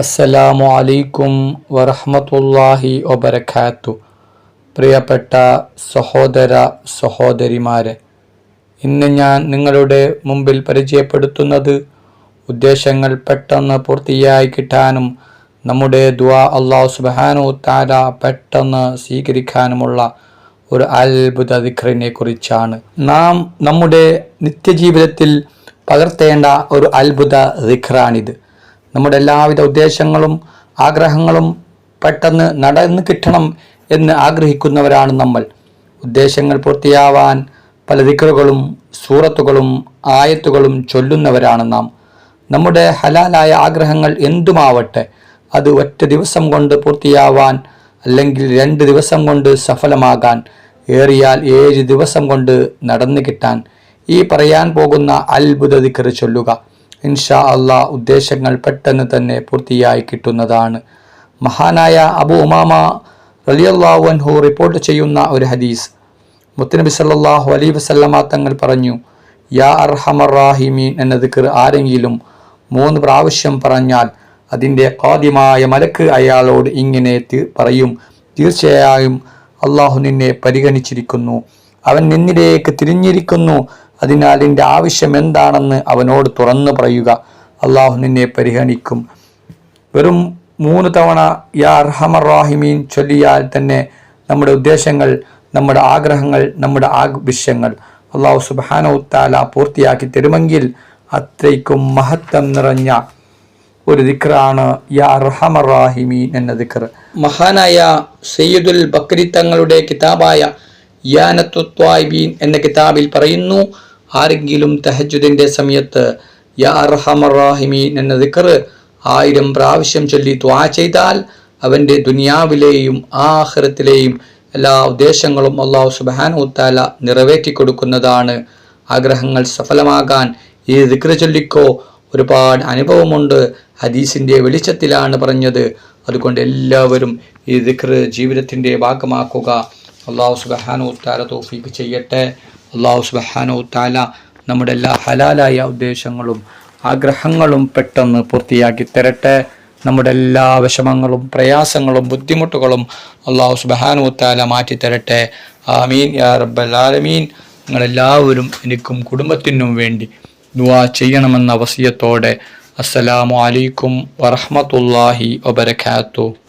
അസ്സലാമു അലൈക്കും വറഹ്മത്തുള്ളാഹി വബറകാത്തു. പ്രിയപ്പെട്ട സഹോദര സഹോദരിമാരെ ഇന്ന് ഞാൻ നിങ്ങളുടെ മുമ്പിൽ പരിചയപ്പെടുത്തുന്നത് ഉദ്ദേശങ്ങൾ പെട്ടെന്ന് പൂർത്തിയായി കിട്ടാനും നമ്മുടെ ദുആ അള്ളാഹു സുബ്ഹാനഹു വതആല പെട്ടെന്ന് സ്വീകരിക്കാനുമുള്ള ഒരു അത്ഭുത ദിക്റിനെ കുറിച്ചാണ്. നാം നമ്മുടെ നിത്യജീവിതത്തിൽ പകർത്തേണ്ട ഒരു അത്ഭുത ദിക്റാണിത്. നമ്മുടെ എല്ലാവിധ ഉദ്ദേശങ്ങളും ആഗ്രഹങ്ങളും പെട്ടെന്ന് നടന്നു കിട്ടണം എന്ന് ആഗ്രഹിക്കുന്നവരാണ് നമ്മൾ. ഉദ്ദേശങ്ങൾ പൂർത്തിയാവാൻ പല ദിക്കറുകളും സൂറത്തുകളും ആയത്തുകളും ചൊല്ലുന്നവരാണ് നാം. നമ്മുടെ ഹലാലായ ആഗ്രഹങ്ങൾ എന്തുമാവട്ടെ അത് ഒറ്റ ദിവസം കൊണ്ട് പൂർത്തിയാവാൻ അല്ലെങ്കിൽ രണ്ട് ദിവസം കൊണ്ട് സഫലമാകാൻ ഏറിയാൽ ഏഴ് ദിവസം കൊണ്ട് നടന്നു കിട്ടാൻ ഈ പറയാൻ പോകുന്ന അത്ഭുത ദിക്കറ് ചൊല്ലുക. ഇൻഷാ അള്ളാ ഉദ്ദേശങ്ങൾ പെട്ടെന്ന് തന്നെ പൂർത്തിയായി കിട്ടുന്നതാണ്. മഹാനായ അബു ഉമാമ റലിയല്ലാഹു അൻഹു റിപ്പോർട്ട് ചെയ്യുന്ന ഒരു ഹദീസ്. മുത്തനബി സല്ലാഹു അലൈഹി വസല്ലമ തങ്ങൾ പറഞ്ഞു യാ അർഹമർ റാഹിമീൻ എന്ന ദിക്കർ ആരെങ്കിലും മൂന്ന് പ്രാവശ്യം പറഞ്ഞാൽ അതിന്റെ കാദ്യമായ മലക്ക് അയാളോട് ഇങ്ങനെ പറയും. തീർച്ചയായും അള്ളാഹു നിന്നെ പരിഗണിച്ചിരിക്കുന്നു. അവൻ നിന്നിലേക്ക് തിരിഞ്ഞിരിക്കുന്നു. അതിനാൽ നിന്റെ ആവശ്യം എന്താണെന്ന് അവനോട് തുറന്നു പറയുക. അള്ളാഹു നിന്നെ പരിഗണിക്കും. വെറും മൂന്ന് തവണ യാ അർഹമർ റാഹിമീൻ ചൊല്ലിയാൽ തന്നെ നമ്മുടെ ഉദ്ദേശങ്ങൾ നമ്മുടെ ആഗ്രഹങ്ങൾ നമ്മുടെ ആവശ്യങ്ങൾ അള്ളാഹു സുബാനോ താല പൂർത്തിയാക്കി തരുമെങ്കിൽ അത്രയ്ക്കും മഹത്വം നിറഞ്ഞ ഒരു ദിക്റാണ് യാ റഹമർ റാഹിമീൻ എന്ന ദിക്ർ. മഹാനായ സയ്യിദുൽ ബക്രി തങ്ങളുടെ കിതാബായ യാനത്തുത്വായിബീൻ എന്ന കിതാബിൽ പറയുന്നു ആരെങ്കിലും തെഹജുദിന്റെ സമയത്ത് യാ എന്ന ദിക്കർ ആയിരം പ്രാവശ്യം ചൊല്ലി ദ്വാ ചെയ്താൽ അവന്റെ ദുനിയാവിലെയും ആഹ്റത്തിലെയും എല്ലാ ഉദ്ദേശങ്ങളും അള്ളാഹു സുബാനുത്താല താല നിറവേറ്റി കൊടുക്കുന്നതാണ്. ആഗ്രഹങ്ങൾ സഫലമാകാൻ ഈ ദിക്ർ ചൊല്ലിക്കോ ഒരുപാട് അനുഭവമുണ്ട്. ഹദീസിന്റെ വെളിച്ചത്തിലാണ് പറഞ്ഞത്. അതുകൊണ്ട് എല്ലാവരും ഈ ദിക്ർ ജീവിതത്തിന്റെ ഭാഗമാക്കുക. അള്ളാഹു സുബഹാനു താല തോഫീക്ക് ചെയ്യട്ടെ. അള്ളാഹു സുബഹാനോ താല നമ്മുടെ എല്ലാ ഹലാലായ ഉദ്ദേശങ്ങളും ആഗ്രഹങ്ങളും പെട്ടെന്ന് പൂർത്തിയാക്കി തരട്ടെ. നമ്മുടെ എല്ലാ വിഷമങ്ങളും പ്രയാസങ്ങളും ബുദ്ധിമുട്ടുകളും അള്ളാഹു സുബഹാനോ താല മാറ്റി തരട്ടെ. ആമീൻ യാ റബ്ബൽ ആലമീൻ. നിങ്ങളെല്ലാവരും എനിക്കും കുടുംബത്തിനും വേണ്ടി ദുവാ ചെയ്യണമെന്ന അവസിയത്തോടെ അസ്സലാമു അലൈക്കും വറഹ്മത്തുള്ളാഹി വബറകാതുഹു.